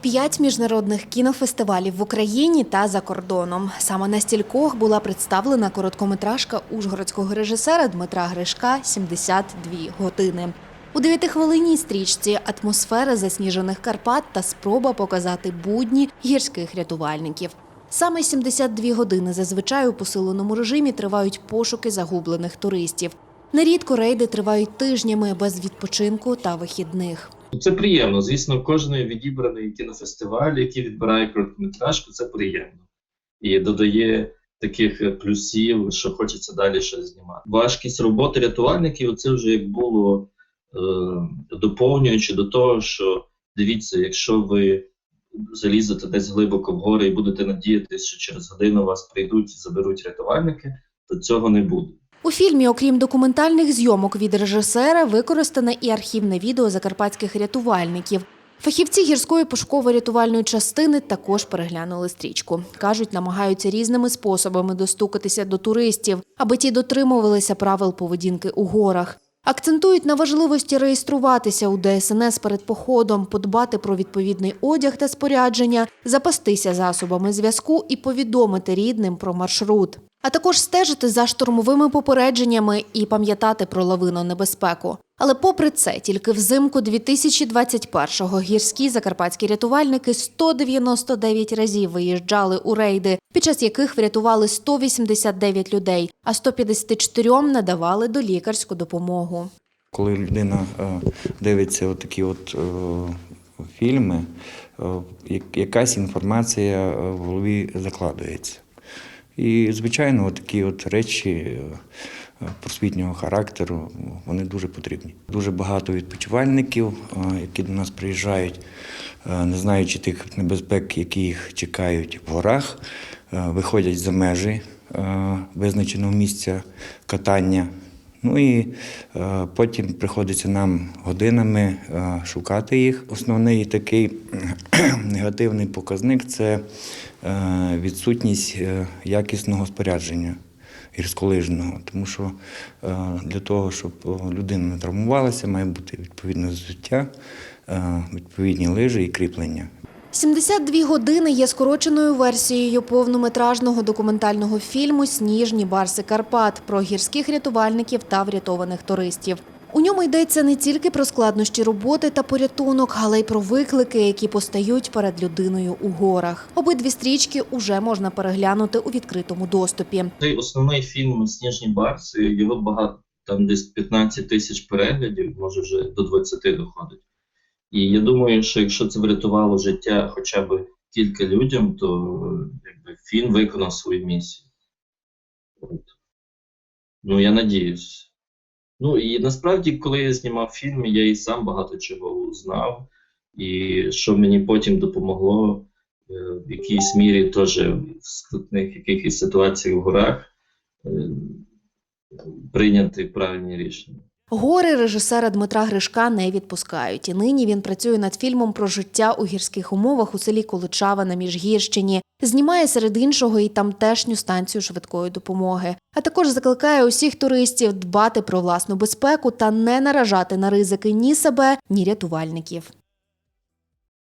П'ять міжнародних кінофестивалів в Україні та за кордоном. Саме на стількох була представлена короткометражка ужгородського режисера Дмитра Гришка «72 години. У дев'ятихвилинній стрічці атмосфера засніжених Карпат та спроба показати будні гірських рятувальників. Саме 72 години зазвичай у посиленому режимі тривають пошуки загублених туристів. Нерідко рейди тривають тижнями без відпочинку та вихідних. Це приємно. Звісно, кожен відібраний кінофестиваль, який відбирає короткометражку, це приємно і додає таких плюсів, що хочеться далі щось знімати. Важкість роботи рятувальників це вже як було е, доповнюючи до того, що дивіться, якщо ви залізете десь глибоко в гори і будете надіятися, що через годину вас прийдуть і заберуть рятувальники, то цього не буде. У фільмі, окрім документальних зйомок від режисера, використане і архівне відео закарпатських рятувальників. Фахівці гірської пошуково-рятувальної частини також переглянули стрічку. Кажуть, намагаються різними способами достукатися до туристів, аби ті дотримувалися правил поведінки у горах. Акцентують на важливості реєструватися у ДСНС перед походом, подбати про відповідний одяг та спорядження, запастися засобами зв'язку і повідомити рідним про маршрут. А також стежити за штурмовими попередженнями і пам'ятати про лавинонебезпеку. Але попри це, тільки взимку 2021-го гірські закарпатські рятувальники 199 разів виїжджали у рейди, під час яких врятували 189 людей, а 154 надавали долікарську допомогу. Коли людина е, дивиться отакі от е, фільми, е, як- якась інформація в голові закладується. І, звичайно, такі от речі е, просвітнього характеру вони дуже потрібні. Дуже багато відпочивальників, е, які до нас приїжджають, е, не знаючи тих небезпек, які їх чекають в горах, виходять за межі визначеного місця катання. Ну і потім приходиться нам годинами шукати їх. Основний такий негативний показник це відсутність е, якісного спорядження гірськолижного. Тому що е, для того, щоб е, людина не травмувалася, має бути відповідне взуття, е, відповідні лижі і кріплення. 72 години є скороченою версією повнометражного документального фільму Сніжні барси Карпат про гірських рятувальників та врятованих туристів. У ньому йдеться не тільки про складнощі роботи та порятунок, але й про виклики, які постають перед людиною у горах. Обидві стрічки уже можна переглянути у відкритому доступі. Цей основний фільм Сніжні барси, його багато, там десь 15 тисяч переглядів, може вже до 20 доходить. І я думаю, що якщо це врятувало життя хоча б кілька людям, то якби, фільм виконав свою місію. От. Ну, я надіюсь. Ну і насправді, коли я знімав фільм, я і сам багато чого узнав, і що мені потім допомогло е, в якійсь мірі теж в скрутних якихось ситуаціях в горах е, прийняти правильні рішення. Гори режисера Дмитра Гришка не відпускають. І нині він працює над фільмом про життя у гірських умовах у селі Количава на Міжгірщині. Знімає серед іншого і тамтешню станцію швидкої допомоги. А також закликає усіх туристів дбати про власну безпеку та не наражати на ризики ні себе, ні рятувальників.